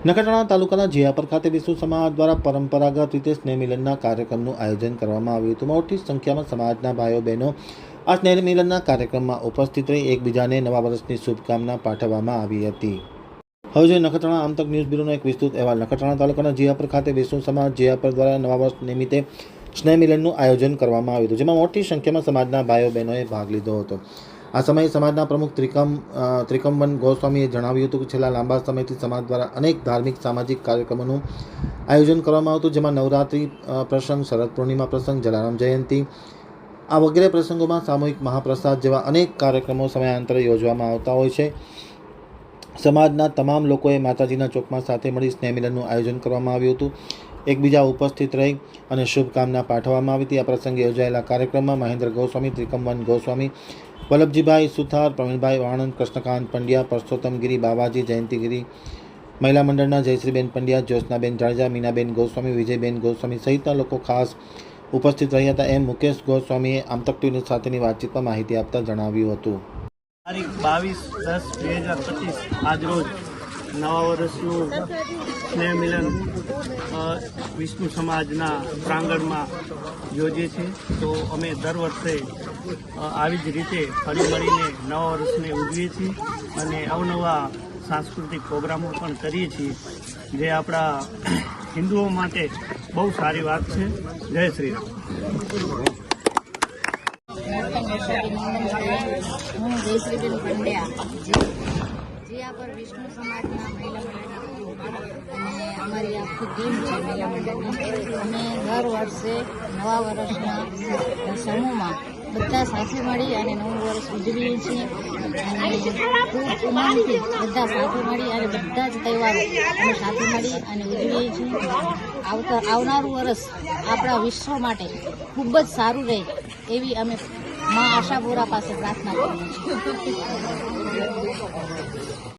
નખત્રાણા તાલુકાના જીયાપર ખાતે વિશ્વ સમાજ દ્વારા પરંપરાગત રીતે સ્નેહ મિલનના કાર્યક્રમનું આયોજન કરવામાં આવ્યું હતું. મોટી સંખ્યામાં સમાજના ભાઈઓ, બહેનો આ સ્નેહ મિલનના કાર્યક્રમમાં ઉપસ્થિત રહી એકબીજાને નવા વર્ષની શુભકામના પાઠવવામાં આવી હતી. હવે જોઈએ નખત્રાણા આમતક ન્યૂઝ બ્યુરોનો એક વિસ્તૃત અહેવાલ. નખત્રાણા તાલુકાના જીયાપર ખાતે વિશ્વ સમાજ જીયાપર દ્વારા નવા વર્ષ નિમિત્તે સ્નેહ મિલનનું આયોજન કરવામાં આવ્યું હતું, જેમાં મોટી સંખ્યામાં સમાજના ભાઈઓ, બહેનોએ ભાગ લીધો હતો. આ સમયે સમાજના પ્રમુખ ત્રિકમ અ, ત્રિકમવન ગોસ્વામીએ જણાવ્યું હતું કે છેલ્લા લાંબા સમયથી સમાજ દ્વારા અનેક ધાર્મિક સામાજિક કાર્યક્રમોનું આયોજન કરવામાં આવતું જેમાં નવરાત્રિ પ્રસંગ શરદ પૂર્ણિમા પ્રસંગ જલારામ જયંતિ આ વગેરે પ્રસંગોમાં સામૂહિક મહાપ્રસાદ જેવા અનેક કાર્યક્રમો સમયાંતરે યોજવામાં આવતા હોય છે. સમાજના તમામ લોકોએ માતાજીના ચોકમાં સાથે મળી સ્નેહમિલનનું આયોજન કરવામાં આવ્યું હતું. એકબીજા ઉપસ્થિત રહી અને શુભકામના પાઠવવામાં આવી હતી. આ પ્રસંગે યોજાયેલા કાર્યક્રમમાં મહેન્દ્ર ગોસ્વામી, ત્રિકમવન ગોસ્વામી, વલ્લભજીભાઈ સુથાર, પ્રવીણભાઈ વાણંદ, કૃષ્ણકાંત પંડ્યા પરસોત્તમગીરી બાવાજી જયંતિગીરી મહિલા મંડળના જયશ્રીબેન પંડ્યા, જ્યોત્સનાબેન જાડેજા, મીનાબેન ગોસ્વામી, વિજયબેન ગોસ્વામી સહિતના લોકો ખાસ ઉપસ્થિત રહ્યા હતા. એમ મુકેશ ગોસ્વામીએ આમતક ટીવી સાથેની વાતચીતમાં માહિતી આપતા જણાવ્યું હતું. તારીખ બાવીસ દસ બે હજાર પચીસ, આજરોજ નવા વર્ષનું સ્નેહ મિલન વિષ્ણુ સમાજના પ્રાંગણમાં યોજીએ છીએ. તો અમે દર વર્ષે આવી જ રીતે ફરી મળીને નવા વર્ષને ઉજવીએ છીએ અને અવનવા સાંસ્કૃતિક પ્રોગ્રામો પણ કરીએ છીએ. જે આપણા હિન્દુઓ માટે બહુ સારી વાત છે. જય શ્રી રામ. હું જયશ્રીબેન પંડ્યા. જીયા પર વિષ્ણુ સમાજના મહિલા અમારી આખી ટીમ છે મહિલા અમે દર વર્ષે નવા વર્ષના સમૂહમાં બધા સાથે મળી અને નવું વર્ષ ઉજવીએ છીએ. અને ખૂબ બધા સાથે મળી અને બધા જ તહેવારો અમે સાથે મળી અને ઉજવીએ છીએ. આવતા, આવનારું વર્ષ આપણા વિશ્વ માટે ખૂબ જ સારું રહે એવી અમે મા આશાપુરા પાસે પ્રાર્થના કરું છીએ.